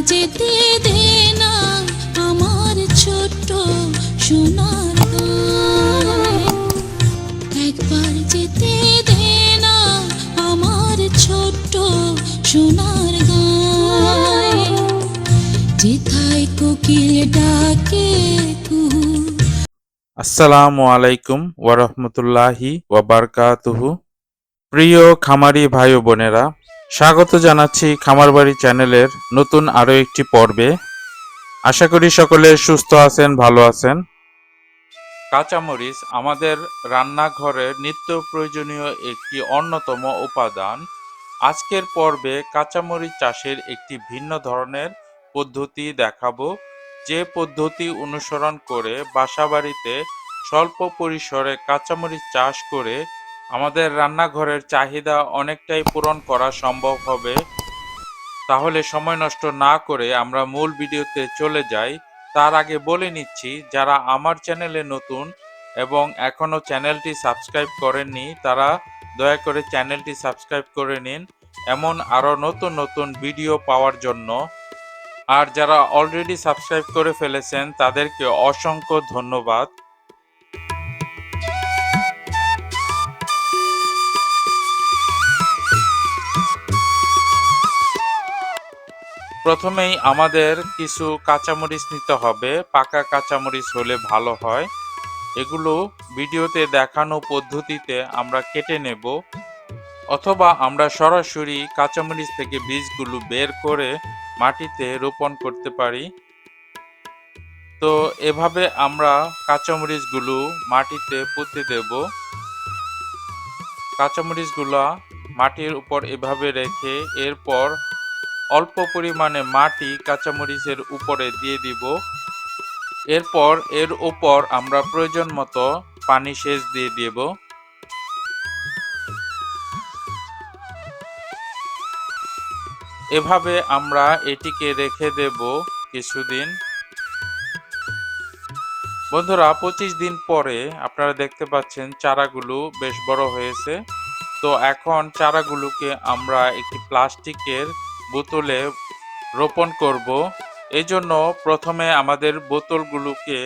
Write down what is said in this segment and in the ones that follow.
যেতে দে না আমার ছোট্ট সোনার। একবার যেতে দে না আমার ছোট্ট সোনার যেথায় কোকিল ডাকে আসসালামু আলাইকুম ওয়ারহমতুল্লাহি ওয়াবারকাতুহু প্রিয় খামারি ভাই বোনেরা স্বাগত জানাচ্ছি খামারবাড়ি চ্যানেলের নতুন আরও একটি পর্বে। আশা করি সকলে সুস্থ আছেন, ভালো আছেন। কাঁচামরিচ আমাদের রান্নাঘরের নিত্য প্রয়োজনীয় একটি অন্যতম উপাদান। আজকের পর্বে কাঁচামরিচ চাষের একটি ভিন্ন ধরনের পদ্ধতি দেখাবো। যে পদ্ধতি অনুসরণ করে বাসাবাড়িতে স্বল্প পরিসরে কাঁচামরিচ চাষ করে আমাদের রান্নাঘরের চাহিদা অনেকটাই পূরণ করা সম্ভব হবে। তাহলে সময় নষ্ট না করে আমরা মূল ভিডিওতে চলে যাই। তার আগে বলে নিচ্ছি, যারা আমার চ্যানেলে নতুন এবং এখনও চ্যানেলটি সাবস্ক্রাইব করেননি, তারা দয়া করে চ্যানেলটি সাবস্ক্রাইব করে নিন। এমন আরও নতুন নতুন ভিডিও পাওয়ার জন্য। আর যারা অলরেডি সাবস্ক্রাইব করে ফেলেছেন, তাদেরকে অসংখ্য ধন্যবাদ। প্রথমেই আমাদের কিছু কাঁচামরিচ নিতে হবে। পাকা কাঁচামরিচ হলে ভালো হয়। এগুলো ভিডিওতে দেখানো পদ্ধতিতে আমরা কেটে নেব। অথবা আমরা সরাসরি কাঁচামরিচ থেকে বীজগুলো বের করে মাটিতে রোপণ করতে পারি। তো এভাবে আমরা কাঁচামরিচগুলো মাটিতে পুঁতে দেব। কাঁচামরিচগুলো মাটির উপর এভাবে রেখে এরপর অল্প পরিমাণে মাটি কাঁচামরিচের উপরে দিয়ে দিব। এরপর এর উপর আমরা প্রয়োজন মতো পানি সেচ দিয়ে দেব। এভাবে আমরা এটিকে রেখে দেব কিছুদিন। বন্ধুরা, পঁচিশ দিন পরে আপনারা দেখতে পাচ্ছেন চারাগুলো বেশ বড় হয়েছে। তো এখন চারাগুলোকে আমরা একটি প্লাস্টিকের বোতলে রোপণ করব। এই জন্য প্রথমে আমাদের বোতলগুলোকে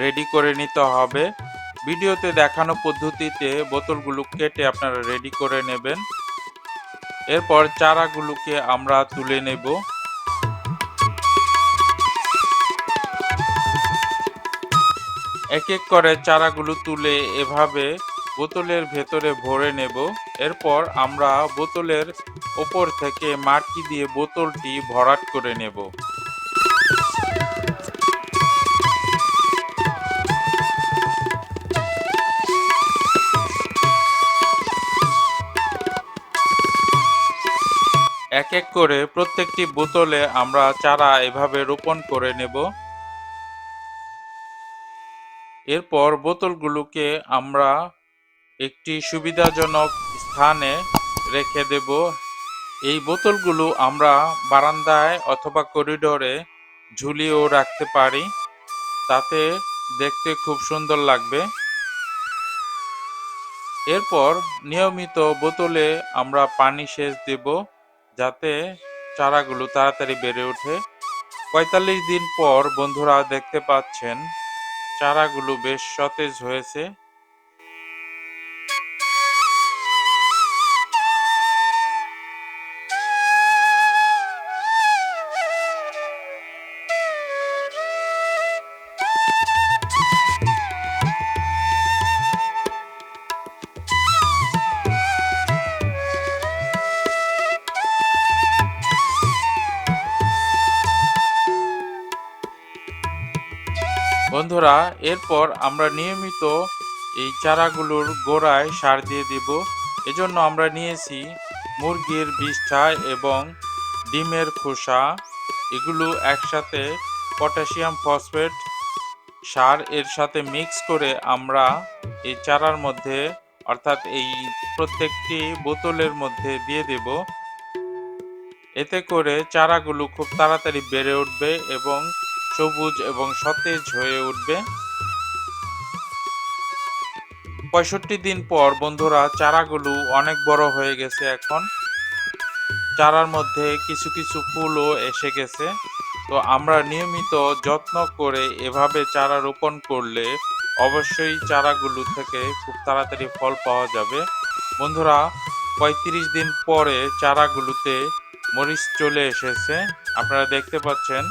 রেডি করে নিতে হবে। ভিডিওতে দেখানো পদ্ধতিতে বোতলগুলো কেটে আপনারা রেডি করে নেবেন। এরপর চারাগুলোকে আমরা তুলে নেব। এক এক করে চারাগুলো তুলে এভাবে বোতলের ভেতরে ভরে নেব। এরপর আমরা বোতলের ওপর থেকে মাটি দিয়ে বোতলটি ভরাট করে নেব। এক এক করে প্রত্যেকটি বোতলে আমরা চারা এভাবে রোপণ করে নেব। এরপর বোতলগুলোকে আমরা একটি সুবিধাজনক স্থানে রেখে দেব। এই বোতলগুলো আমরা বারান্দায় অথবা করিডোরে ঝুলিয়েও রাখতে পারি। তাতে দেখতে খুব সুন্দর লাগবে। এরপর নিয়মিত বোতলে আমরা পানি সেচ দেব যাতে চারাগুলো তাড়াতাড়ি বেড়ে ওঠে। পঁয়তাল্লিশ দিন পর বন্ধুরা দেখতে পাচ্ছেন, চারাগুলো বেশ সতেজ হয়েছে। বন্ধুরা, এরপর আমরা নিয়মিত এই চারাগুলোর গোড়ায় সার দিয়ে দিব। এজন্য আমরা নিয়েছি মুরগির বিষ্ঠা এবং ডিমের খোসা। এগুলো একসাথে পটাশিয়াম ফসফেট সার এর সাথে মিক্স করে আমরা এই চারার মধ্যে, অর্থাৎ এই প্রত্যেকটি বোতলের মধ্যে দিয়ে দেব। এতে করে চারাগুলো খুব তাড়াতাড়ি বেড়ে উঠবে এবং সবুজ এবং সতেজ হয়ে উঠবে। পঁয়ষট্টি দিন পর, বন্ধুরা, চারাগুলো অনেক বড় হয়ে গেছে এখন। চারার মধ্যে কিছু কিছু ফুলও এসে গেছে। তো আমরা নিয়মিত যত্ন করে এভাবে চারা রোপণ করলে অবশ্যই চারাগুলো থেকে খুব তাড়াতাড়ি ফল পাওয়া যাবে। বন্ধুরা, পঁয়ত্রিশ দিন পরে চারাগুলোতে মরিচ চলে এসেছে। আপনারা দেখতে পাচ্ছেন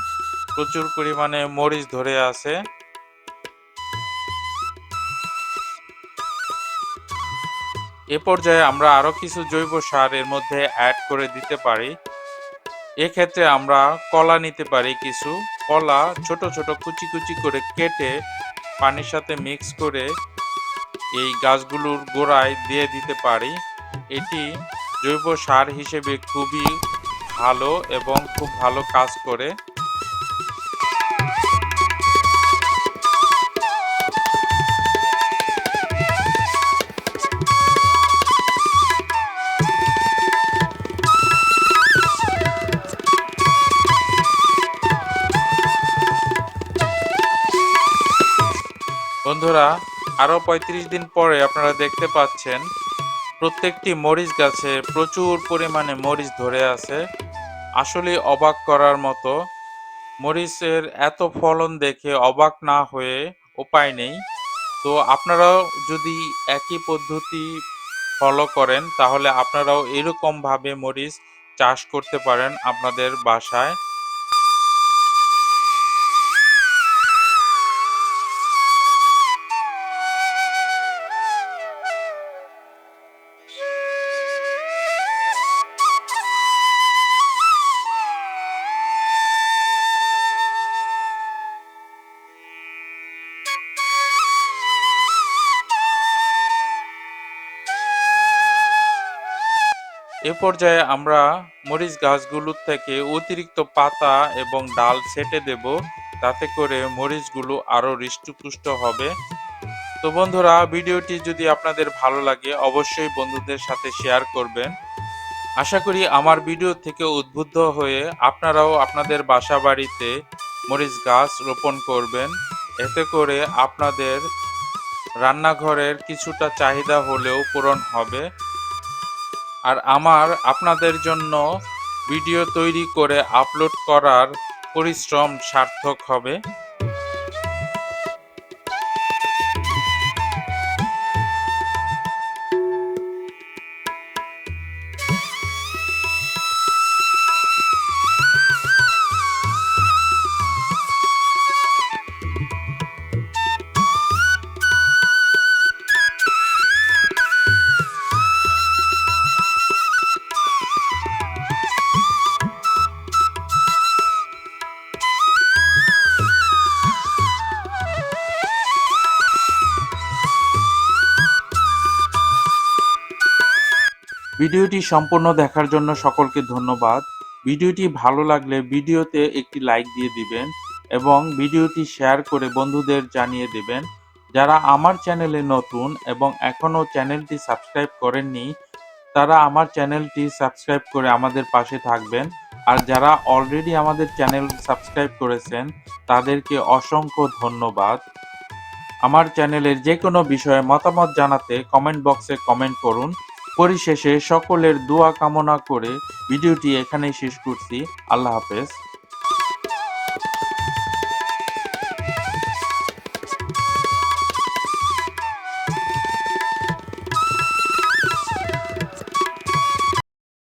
প্রচুর পরিমাণে মরিচ ধরে আছে। এ পর্যায়ে আমরা আরও কিছু জৈব সার এর মধ্যে অ্যাড করে দিতে পারি। এক্ষেত্রে আমরা কলা নিতে পারি কিছু। কলা ছোট ছোট কুচি কুচি করে কেটে পানির সাথে মিক্স করে এই গাছগুলোর গোড়ায় দিয়ে দিতে পারি। এটি জৈব সার হিসেবে খুবই ভালো এবং খুব ভালো কাজ করে। বন্ধুরা, আরও পঁয়ত্রিশ দিন পরে আপনারা দেখতে পাচ্ছেন, প্রত্যেকটি মরিচ গাছে প্রচুর পরিমাণে মরিচ ধরে আছে। আসলে অবাক করার মতো, মরিচের এত ফলন দেখে অবাক না হয়ে উপায় নেই। তো আপনারাও যদি একই পদ্ধতি ফলো করেন, তাহলে আপনারাও এরকমভাবে মরিচ চাষ করতে পারেন আপনাদের বাসায়। এ পর্যায়ে আমরা মরিচ গাছগুলোর থেকে অতিরিক্ত পাতা এবং ডাল ছেটে দেব, তাতে করে মরিচগুলো আরও হৃষ্টপুষ্ট হবে। তো বন্ধুরা, ভিডিওটি যদি আপনাদের ভালো লাগে, অবশ্যই বন্ধুদের সাথে শেয়ার করবেন। আশা করি আমার ভিডিও থেকে উদ্বুদ্ধ হয়ে আপনারাও আপনাদের বাসা বাড়িতে মরিচ গাছ রোপণ করবেন। এতে করে আপনাদের রান্নাঘরের কিছুটা চাহিদা হলেও পূরণ হবে। আর আমার আপনাদের জন্য ভিডিও তৈরি করে আপলোড করার পরিশ্রম সার্থক হবে। ভিডিওটি সম্পূর্ণ দেখার জন্য সকলকে ধন্যবাদ। ভিডিওটি ভালো লাগলে ভিডিওতে একটি লাইক দিয়ে দিবেন এবং ভিডিওটি শেয়ার করে বন্ধুদের জানিয়ে দেবেন। যারা আমার চ্যানেলে নতুন এবং এখনও চ্যানেলটি সাবস্ক্রাইব করেননি, তারা আমার চ্যানেলটি সাবস্ক্রাইব করে আমাদের পাশে থাকবেন। আর যারা অলরেডি আমাদের চ্যানেল সাবস্ক্রাইব করেছেন, তাদেরকে অসংখ্য ধন্যবাদ। আমার চ্যানেলের যে কোনো বিষয়ে মতামত জানাতে কমেন্ট বক্সে কমেন্ট করুন। পরিশেষে সকলের দোয়া কামনা করে ভিডিওটি এখানেই শেষ করছি। আল্লাহ হাফেজ।